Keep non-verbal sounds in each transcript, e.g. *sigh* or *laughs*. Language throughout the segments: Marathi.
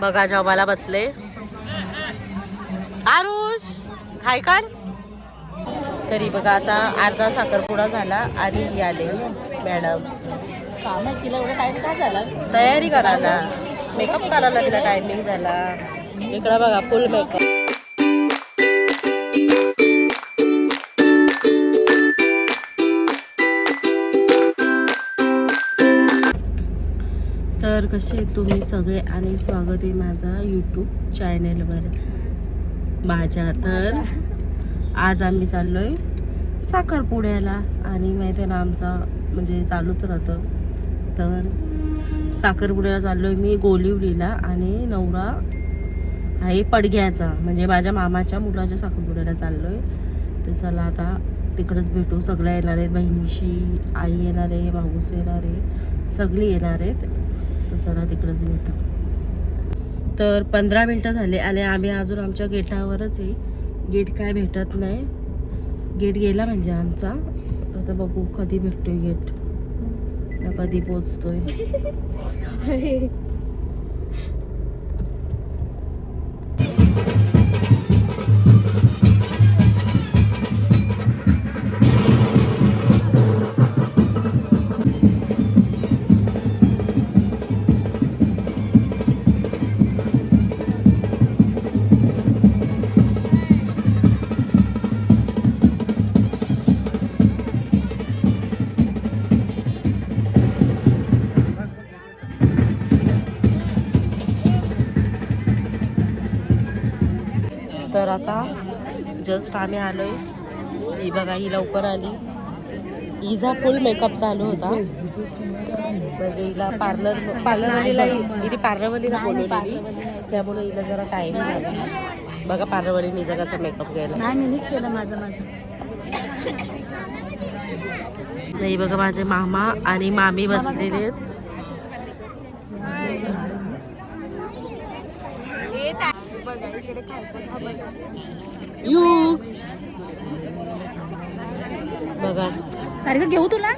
बघा जॉबाला बसले. आरुष हाय कर. तरी बघा आता अर्धा साखरपुडा झाला आणि आले मॅडम. काम आहे तिला एवढं टाइम काय झाला तयारी करायला मेकअप करायला तिला टायमिंग झाला. इकडं बघा फुल मेकअप तर कसे तुम्ही सगळे आणि स्वागत आहे माझा यूट्यूब चॅनेलवर माझ्या तर आज आम्ही चाललोय साखरपुड्याला आणि माहिती आहे ना आमचा म्हणजे चालूच राहतं. तर साखरपुड्याला चाललोय मी गोलिवलीला आणि नवरा आहे पडग्याचा. म्हणजे माझ्या मामाच्या मुलाच्या साखरपुड्याला चाललोय. तर चला आता तिकडंच भेटू. सगळ्या येणार आहेत बहिणीशी आई येणार आहे भाऊस येणार आहे सगळी येणार आहेत. तर चला तिकडंच भेटू. तर पंधरा मिनटं झाले आणि आम्ही अजून आमच्या गेटावरच आहे. गेट काय भेटत नाही. गेट गेला म्हणजे आमचा. आता बघू कधी भेटतोय गेट. कधी पोचतोय. *laughs* आता जस्ट आम्ही आलोय. ही बघा ही लवकर आली. हिचा फुल मेकअप चालू होता. म्हणजे हिला पार्लर पार्लरवालीला हिने पार्लरवालीला बोलवलेली. त्यामुळे हिला जरा टाईम झाला. बघा पार्लरवालीने हिचा कसा मेकअप केला. नाही मीच केलं माझं माझं. नाही बघा माझे मामा आणि मामी बसलेले आहेत. यू बघा सारखं घेऊ तुला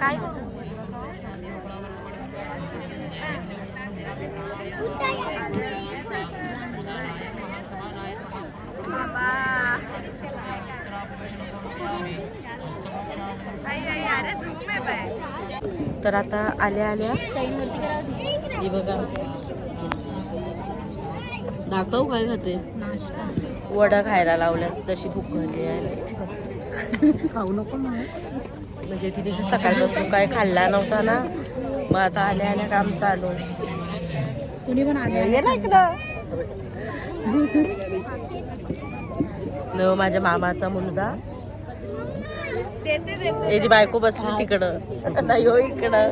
काय तर आता आल्या आल्या. ही बघा. दाखव काय खाते? वडा खायला लावल्या तशी भूक झाली आहे. खाऊ नको म्हणजे तिने सकाळपासून काय खाल्ला नव्हता ना मग आता आल्या आल्या काम चालू कुणी पण आले न माझ्या मामाचा मुलगा. याची बायको बसली तिकडं. नाही हो इकडं.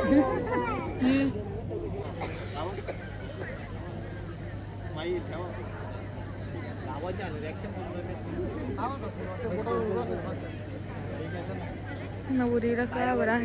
नवरीला काय बरं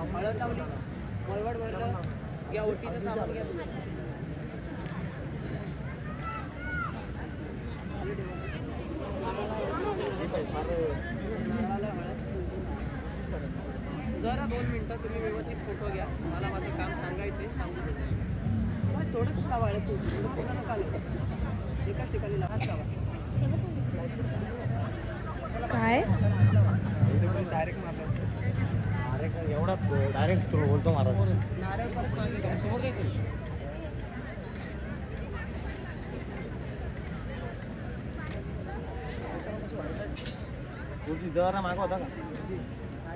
हसत जरा दोन मिनिटं तुम्ही व्यवस्थित फोटो घ्या. मला माझं काम सांगायचं आहे सांगू देतो बस थोडंच लावा आहे फोटो थोडं नका. एकाच ठिकाणी लावा लावा काय? एवढा डायरेक्ट बोलतो महाराज. गुरुजी जरा मागं होता का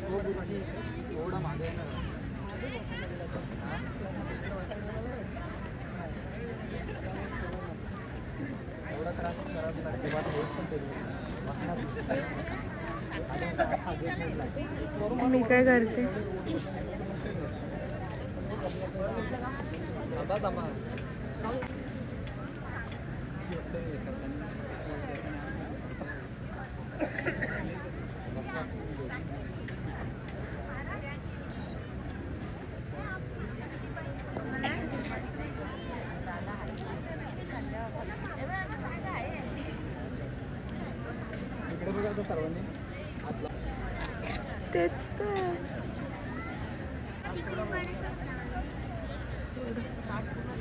गुरुजी एवढा मागे एवढा त्रास बात होत पण तरी. मी काय करते थांबा थांबा इकडे बघा सर्वांनी तेच तर.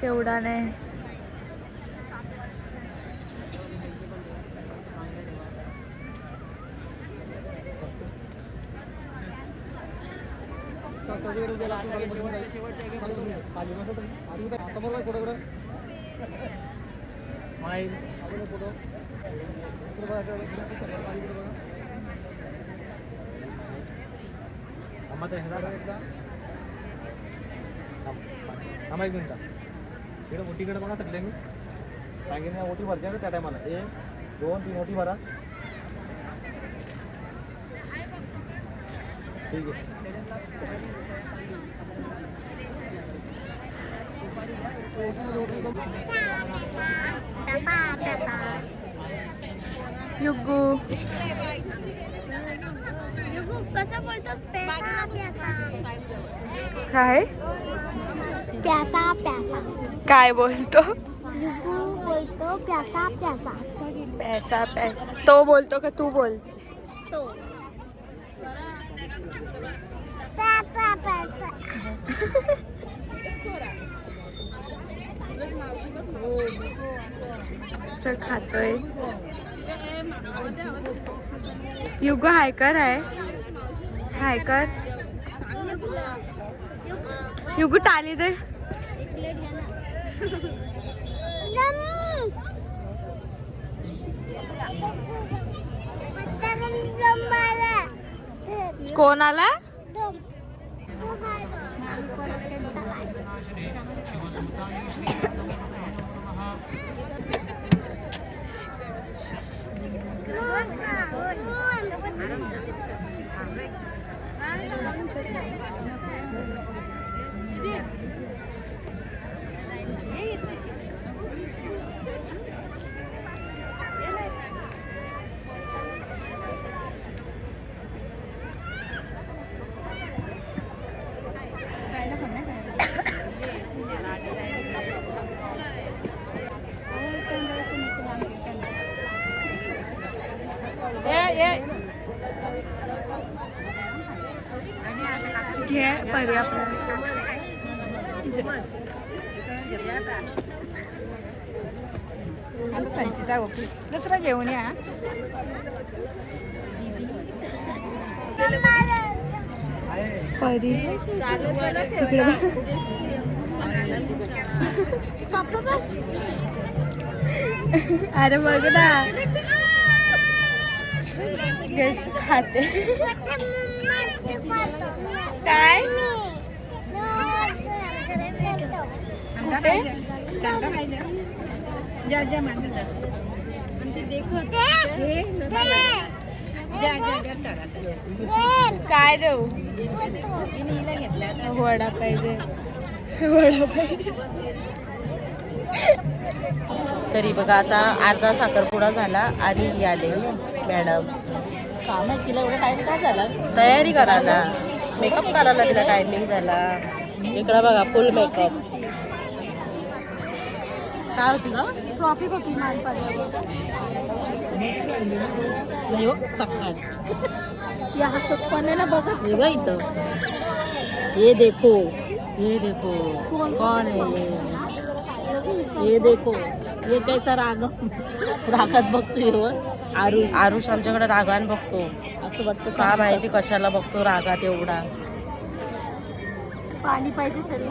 तेवढा नाही. थांबा एक मिनिट इकडे मोठीकडे बघा सगळे मी. सांगेन या मोठी भरते ना त्या टायमाला एक दोन तीन मोठी भरा. ठीक आहे. युगू काय? काय बोलतो? बोलतो प्याचा प्याचा. पैसा पैसा तो बोलतो का तू बोलते सर खातोय. युगो हाय कर आहे हाय कर युगू युगू युगू टाली दे घे परी आपल्याला संचिता ओके दुसरा घेऊन या परी इकडे बघ. अरे बघ ना गेस खाते. काय? काय देऊ हो? वडा पाहिजे वडा पाहिजे तरी बघा आता अर्धा साखरपुडा झाला आणि आले मॅडम. काम आहे तिला एवढं काय झाला? तयारी करायला मेकअप करायला तिला टायमिंग झाला. इकडं बघा फुल मेकअप काय होती ग? ट्रॉफिक होती हो चक्काट या सत्पाने ना बघत. हे बघ इथं. ये देखो. ये देखो. कौन है? ये ये देखो. ये कैसा राग रागात बघतोय हो. आरुष. आरुष आमच्याकडे रागान बघतो. असं वाटतं का माहिती कशाला बघतो रागात एवढा. पाणी पाहिजे तरी.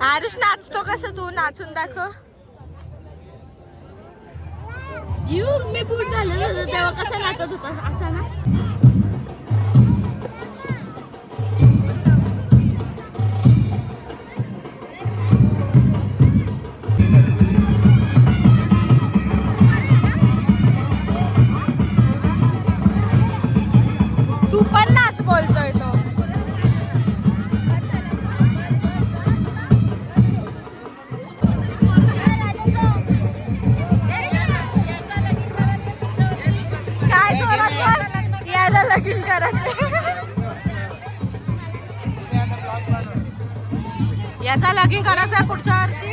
आरुष नाचतो कसं तू? नाचून दाखव. यू मी बूट होतो तेव्हा कसं नाचत होता? असा ना? लगीन करायचा पुढच्या वर्षी.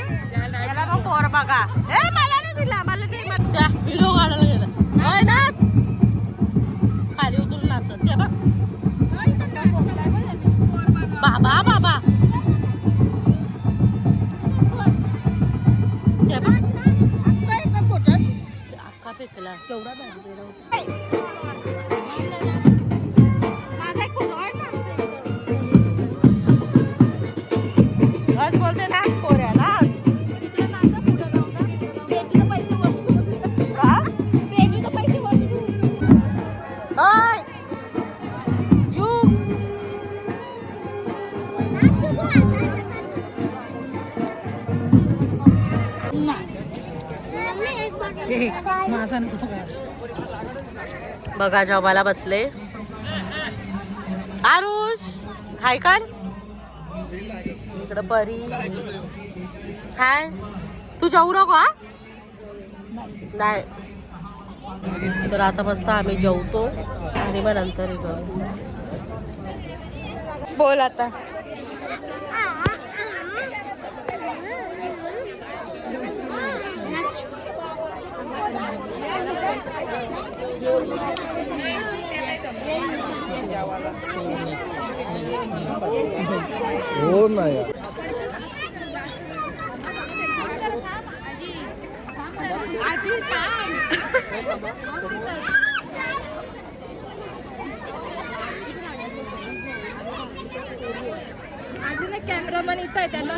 याला मग पोर बघा. ए मला नाही दिला मला ते मग द्या. व्हिडिओ काढायला नाच. खाली उतरून नाचत. ते बघ. बाबा बाबा. ते बघ. अक्का फेकला केवढा *laughs* बघा जॉबाला बसले. आरुष हाय कर. इकडं परी. हाय. तू जाऊ नको नाही. तर आता मस्त आम्ही जेवतो. आणि मग नंतर बोल आता. हो नाही अजून एक कॅमेरामन इथं आहे त्यांना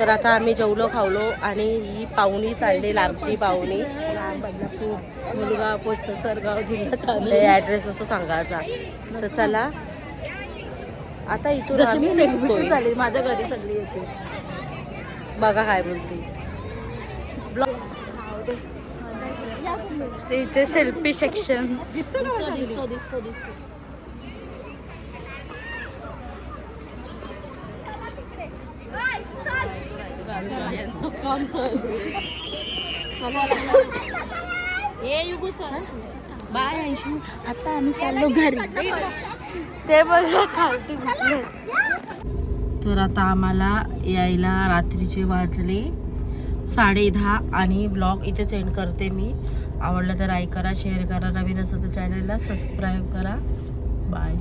तर आता आम्ही जेवलो खावलो आणि ही पाहुणी चालली लांबची पाहुणी. मुलगा पोस्ट सरगाव जिल्हा ठाणे ते ऍड्रेस असतो सांगायचा तर चला. आता इथून आम्ही निघतोय. झाली माझ्या घरी सगळी येते. बघा काय बोलते. इथे सेल्फी सेक्शन दिसतो दिसतो दिसतो दिसतो काम चालू ए युगू चल बाय आता आम्ही चाललो घरी ते बघा खालती घुसले तर आता आम्हाला यायला रात्रीचे वाजले साडे दहा आणि ब्लॉग इथे सेंड करते मी. आवडलं तर लाईक करा शेअर करा नवीन असं तर चॅनलला सबस्क्राईब करा. बाय